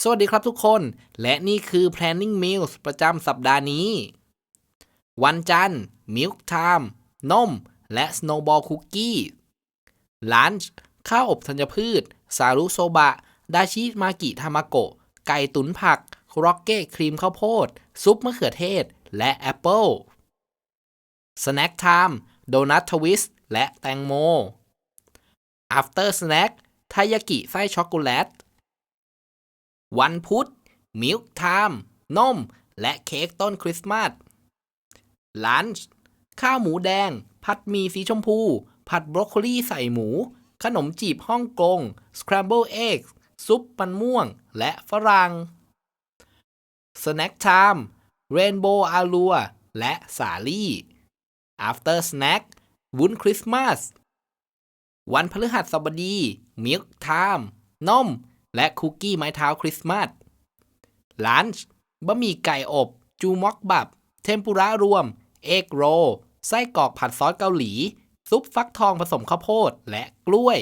สวัสดีครับทุกคน และนี่คือ Planning Meals ประจำสัปดาห์นี้ วันจันทร์ Milk Time นม และ Snowball Cookie ลันช์ข้าวอบธัญพืช สารุโซบะ ดาชิมากิทามาโกะ ไก่ตุ๋นผักร็อกเก้ครีมข้าวโพด ซุปมะเขือเทศ และแอปเปิลสแน็คไทม์โดนัททวิสต์และแตงโม After Snack ทายากิไส้ช็อกโกแลต วันพุธมิลค์ไทม์นม และเค้กต้นคริสต์มาสลันช์ข้าวหมูแดง ผัดมีสีชมพู ผัดบรอกโคลีใส่หมู ขนมจีบฮ่องกงสครัมเบิลเอ็กซ์ซุปมันม่วง และฝรั่งสแน็คไทม์เรนโบว์อาลัว และสาลี่ After Snack วุ้นคริสต์มาส วันพฤหัสบดีมิลค์ไทม์นม และคุกกี้ไม้เท้าคริสต์มาสลันช์บะหมี่ไก่อบ จูม็อกบับ เทมปุระรวม เอกโร ไส้กรอกผัดซอสเกาหลี ซุปฟักทองผสมข้าวโพด และกล้วย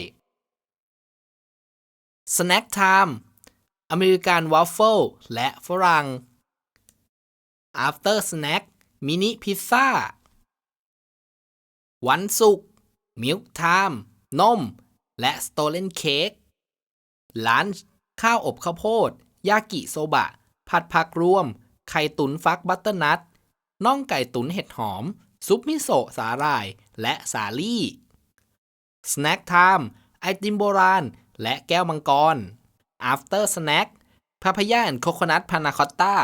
สแน็คไทม์อเมริกันวอฟเฟิลและฝรั่ง After Snack มินิพิซซ่า วันศุกร์มิลค์ไทม์นม และสโตเลนเค้ก ลันช์ข้าวอบข้าวโพด ยากิโซบะ ผัดผักรวม ไข่ตุ๋นฟักบัตเตอร์นัทน่องไก่ตุ๋นเห็ดหอม ซุปมิโซะสาหร่าย และสาลี่สแน็คไทม์ไอติมโบราณ และแก้วมังกร After Snack พาพายาแอนโคโคนัทพานาคอตตา